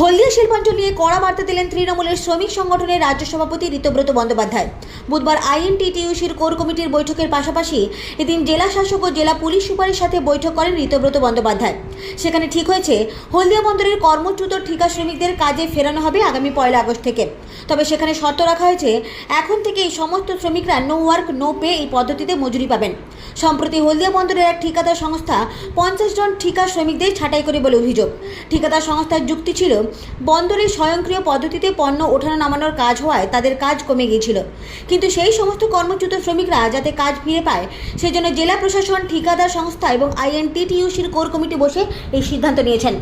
হলদিয়া শিল্পাঞ্চল নিয়ে কড়া বার্তা দিলেন তৃণমূলের শ্রমিক সংগঠনের রাজ্য সভাপতি ঋতব্রত বন্দ্যোপাধ্যায়। বুধবার আইএনটিটিইউসির কোর কমিটির বৈঠকের পাশাপাশি এদিন জেলা শাসক ও জেলা পুলিশ সুপারের সাথে বৈঠক করেন ঋতব্রত বন্দ্যোপাধ্যায়। সেখানে ঠিক হয়েছে, হলদিয়া বন্দরের কর্মচ্যুত ঠিকা শ্রমিকদের কাজে ফেরানো হবে আগামী পয়লা আগস্ট থেকে। তবে সেখানে শর্ত রাখা হয়েছে, এখন থেকে এই সমস্ত শ্রমিকরা নো ওয়ার্ক নো পে এই পদ্ধতিতে মজুরি পাবেন। সম্প্রতি হলদিয়া বন্দরের এক ঠিকাদার সংস্থা পঞ্চাশ জন ঠিকা শ্রমিকদের ছাঁটাই করে বলে অভিযোগ। ঠিকাদার সংস্থার যুক্তি ছিল, বন্দরে স্বয়ংক্রিয় পদ্ধতিতে পণ্য ওঠানো নামানোর কাজ হওয়ায় তাদের কাজ কমে গিয়েছিল। কিন্তু সেই সমস্ত কর্মচ্যুত শ্রমিকরা যাতে কাজ ফিরে পায়, সেজন্য জেলা প্রশাসন, ঠিকাদার সংস্থা এবং আইএনটিটিইউসির কোর কমিটি বসে এই সিদ্ধান্ত নিয়েছেন।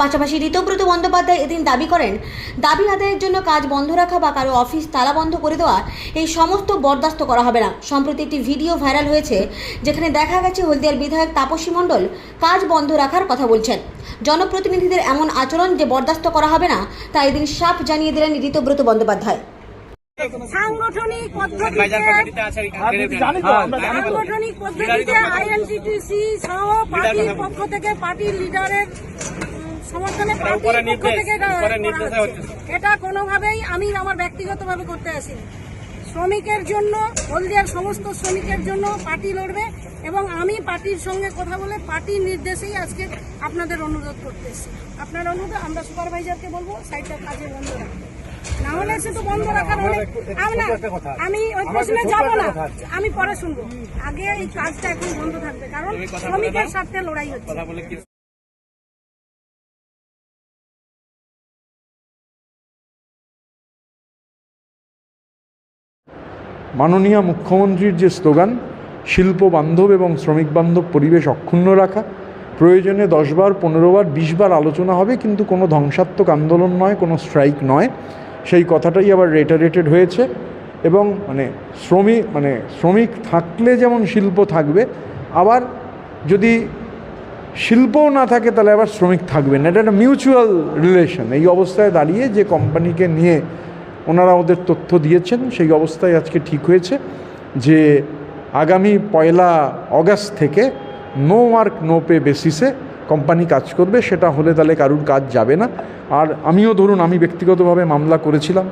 পাশাপাশি ঋতব্রত বন্দ্যোপাধ্যায় এদিন দাবি করেন, দাবি আদায়ের জন্য কাজ বন্ধ রাখা বা কারও অফিস তালা বন্ধ করে দেওয়া, এই সমস্ত বরদাস্ত করা হবে না। সম্প্রতি একটি ভিডিও ভাইরাল হয়েছে, যেখানে দেখা গেছে হলদিয়ার বিধায়ক তাপসী মণ্ডল কাজ বন্ধ রাখার কথা বলছেন। জনপ্রতিনিধিদের এমন আচরণ যে বরদাস্ত করা হবে না, তা এদিন সাফ জানিয়ে দিলেন ঋতব্রত বন্দ্যোপাধ্যায়। সাংগঠনিক পদ্ধতিতে তো? সাংগঠনিক পদ্ধতিতে আইএনটিটিসি সহ পার্টির পক্ষ থেকে পার্টির লিডারের সমর্থনে পার্টির পক্ষ থেকে এটা করা হচ্ছে। এটা কোনোভাবেই আমি আমার ব্যক্তিগতভাবে করতে আসি শ্রমিকের জন্য হলদিয়ার সমস্ত শ্রমিকের জন্য পার্টি লড়বে এবং আমি পার্টির সঙ্গে কথা বলে পার্টির নির্দেশেই আজকে আপনাদের অনুরোধ করতে এসেছি। আপনার অনুরোধ আমরা সুপারভাইজারকে বলব সাইডটা কাজে বন্ধ রাখতে সে তো বন্ধ রাখার অনেক আমি আমি ওই প্রশ্নে যাব না। আমি পরে শুনব। আগে এই কাজটা এখন বন্ধ থাকবে কারণ শ্রমিকের স্বার্থে লড়াই হচ্ছে। মাননীয় মুখ্যমন্ত্রীর যে স্লোগান শিল্প বান্ধব এবং শ্রমিক বান্ধব পরিবেশ অক্ষুণ্ণ রাখা প্রয়োজনে দশবার পনেরোবার বিশবার আলোচনা হবে কিন্তু কোনো ধ্বংসাত্মক আন্দোলন নয় কোনো স্ট্রাইক নয়। সেই কথাটাই আবার রেটারেটেড হয়েছে এবং মানে শ্রমিক মানে শ্রমিক থাকলে যেমন শিল্প থাকবে, আবার যদি শিল্পও না থাকে তাহলে আবার শ্রমিক থাকবে না। এটা একটা মিউচুয়াল রিলেশন এই অবস্থায় দাঁড়িয়ে যে কোম্পানিকে নিয়ে ওনারা ওদের তথ্য দিয়েছেন, সেই অবস্থায় আজকে ঠিক হয়েছে যে আগামী পয়লা অগাস্ট থেকে নো ওয়ার্ক নো পে বেসিসে কোম্পানি কাজ করবে, সেটা হলে তাহলে কারুর কাজ যাবে না। আর আমিও ধরুন, আমি ব্যক্তিগতভাবে মামলা করেছিলাম।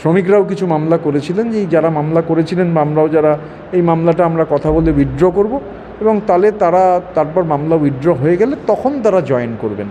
শ্রমিকরাও কিছু মামলা করেছিলেন যে, যারা মামলা করেছিলেন বা আমরাও যারা, এই মামলাটা আমরা কথা বলে উইথড্র করব এবং তাহলে তারা, তারপর মামলা উইথড্র হয়ে গেলে তখন তারা জয়েন করবেন।